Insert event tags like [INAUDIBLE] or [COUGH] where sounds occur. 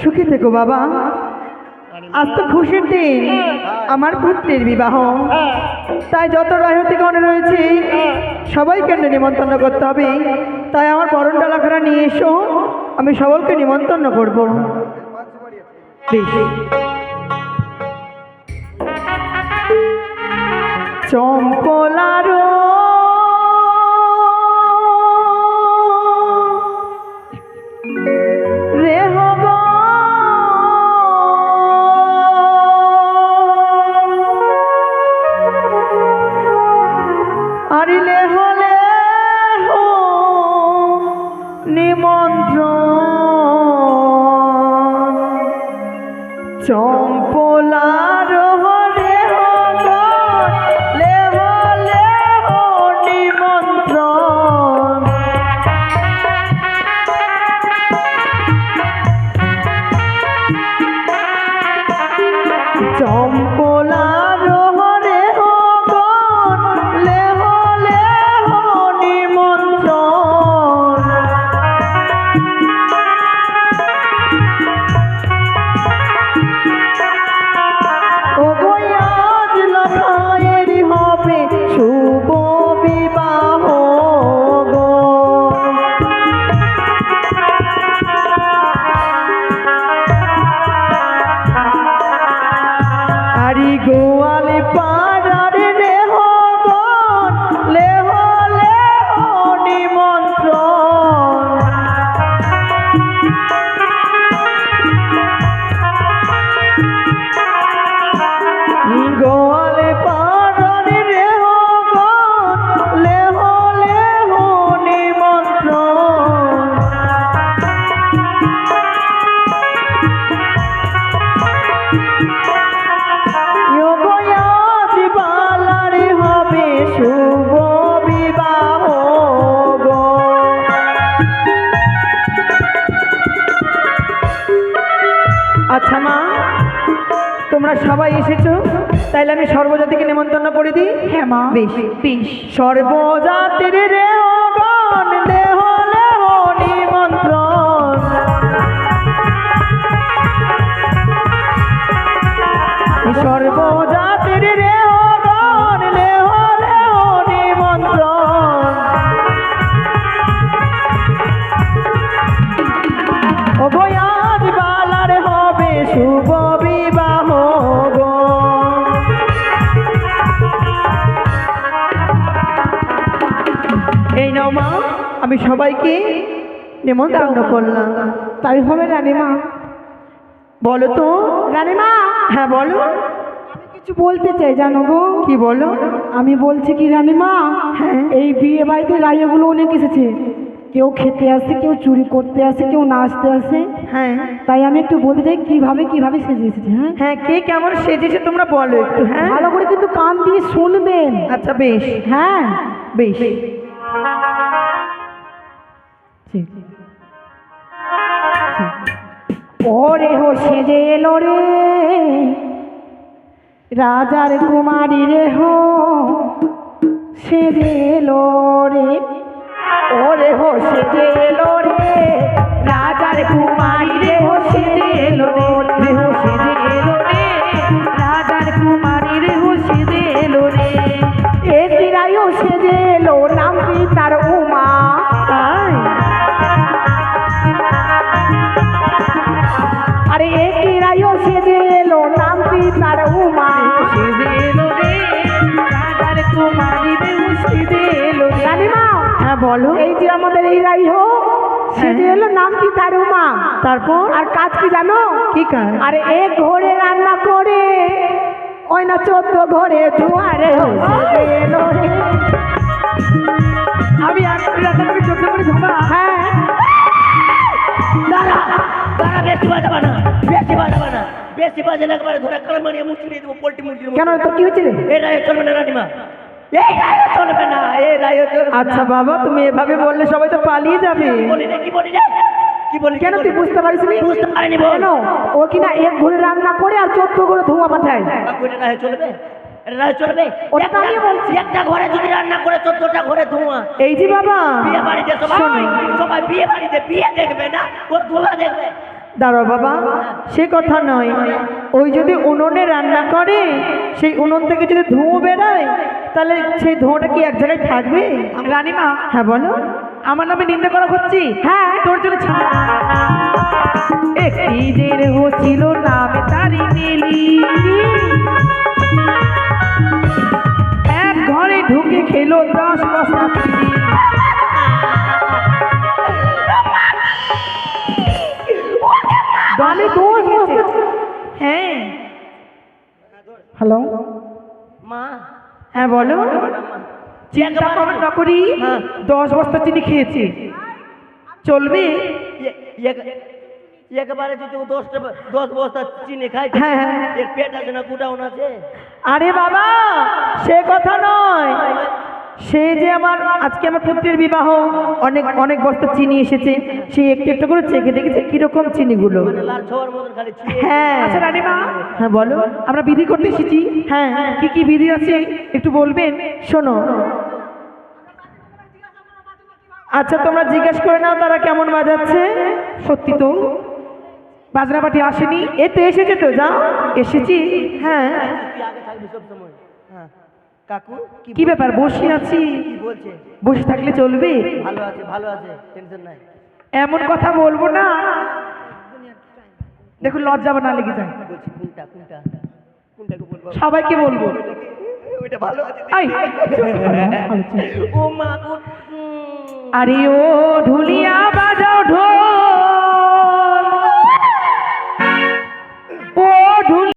সুখী থেকো বাবা। আজ তো খুশির দিন, আমার পুত্রের বিবাহ। তাই যত রায়তিগণ রয়েছে, সবাইকে নিমন্ত্রণ করতে হবে। তাই আমার পরণ ডালাখানা নিয়ে এসো, আমি সকলকে নিমন্ত্রণ করব। চম্পলারো আরিলে হলে নিমন্ত্রণ। চম্পলার হলে হব লেহ লেহ নিমন্ত্রণ। শুভ বিবাহ গো। আচ্ছা মা তোমরা সবাই এসেছ? তাইলে আমি সর্বজাতিকে নেমন্তন্ন করে দিই হ্যাঁ মা। বেশ। বেশ। সর্বজাতির রে গণ অভয়াজ বালার হবে শুভ বিবাহ গো। এই নাও মা আমি সবাইকে নিমন্ত্রণ করলাম। তাই হবে রানীমা। বলো তো। রানীমা। হ্যাঁ বলো। আমি কিছু বলতে চাই জানো গো? কি বলো? আমি বলছি কি রানীমা হ্যাঁ। এই বিয়ে বাড়িতে রাইয়াগুলো অনেক এসেছে। কেউ খেতে আসে কেউ চুরি করতে আসে কেউ নাচতে আসে। হ্যাঁ। তাই আমি একটু বলতে চাই কীভাবে কীভাবে সেজে এসেছে হ্যাঁ? হ্যাঁ কে কেমন সেজেছে তোমরা বলো একটু হ্যাঁ? ভালো করে কিন্তু কান দিয়ে শুনবেন। আচ্ছা বেশ। হ্যাঁ। বেশ। ঠিক ওরে হো সেজে এলো রে। রাজার কুমারী রে হো সেজে এলো। রাজার কুমারী রে হো সেজে এলো রে। এ চিরাইও সেজে এলো নাম কি তার উমা? আরে এ কিরাইও সেজে এলো নাম কি তার উমা? হ্যাঁ বলো। এই যে আমাদের এই রাই হো সেজে এলো নাম কি তার উমা? তারপর? আর কাজ কি জানো? কি কাজ? আরে এক ঘরে রান্না করে ওই না চোদ্দ ঘরে দুয়ারে এলো আমি করে ঘুমা। হ্যাঁ। দাঁড়া দাঁড়া বেশি বাজাবা না বেশি বাজাবা না বেশি বাজালে একবারে ধরে কালা মুখ ছুড়িয়ে দেবো পোল্ট্রি মুরগির কেন তোর কি হয়েছিল এই রায় চলবে না রানিমা। আচ্ছা বাবা তুমি এভাবে বললে সবাই তো পালিয়ে যাবে। কেন তুই বুঝতে পারিস বুঝতে পারিনি কেন? ও কিনা এক ঘুরে রান্না করে আর চোদ্দ করে ধোঁয়া পাঠায়? চলবে? চলবে? ওটা তো আমি বলছি। একটা ঘরে যদি রান্না করে চোদ্দটা ঘরে ধোঁয়া। এই যে বাবা। বিয়ে বাড়িতে সবাই সবাই বিয়ে বাড়িতে বিয়ে দেখবে না ও ধোঁয়া দেখবে। দাঁড়াও বাবা সে কথা নয়। ওই যদি উনুনে রান্না করে সেই উনুন থেকে যদি ধোঁয়া বেরোয় তাহলে সেই ধোঁয়াটা কি এক জায়গায় থাকবে? রানীমা হ্যাঁ বলো। আমার নামে নিন্দা করা হচ্ছে? হ্যাঁ। তোর জন্য একটি যে রেহ ছিল নামে তারি মিলি। এক ঘরে ঢুকে খেলো দশ বস্তা দোষ হ্যাঁ। হ্যালো। মা। হ্যাঁ বলো। চিন্তা করো না করি। হ্যাঁ। দশ বস্তা চিনি খেয়েছি। চলবে? এক- একবারে যদি দশটা দশ বস্তা চিনি খাই হ্যাঁ, হ্যাঁ। পেট আছে না কুটাউন আছে? আরে বাবা সে কথা নয়। সে যে আমার আজকে আমার পুত্রের বিবাহ অনেক অনেক বস্তা চিনি এসেছে সে একটু একটু করে চেখে দেখেছে কীরকম চিনিগুলো। হ্যাঁ। আচ্ছা রানীমা। হ্যাঁ বলো। আমরা বিধি করতে এসেছি। হ্যাঁ কি কি বিধি আছে? একটু বলবেন? শোনো। আচ্ছা তোমরা জিজ্ঞেস করে নাও তারা কেমন বাজাচ্ছে। সত্যি তো। বাজনা পাটি আসেনি। এ তো এসেছে তো যাও। এসেছি। হ্যাঁ তুই আগে থাকবি সব সময় হ্যাঁ কাকু কি ব্যাপার বসে আছি। কি বলছে বসে থাকলে চলবে? ভালো আছে ভালো আছে টেনশন নাই। এমন কথা বলব না। দেখুন লজ্জা না লেগে যায়। বলছি কোনটা কোনটা? কোনটাকে বলব? সবাইকে বলব। ওইটা ভালো আছে আই [LAUGHS] ও মা আরে ও ঢুলিয়া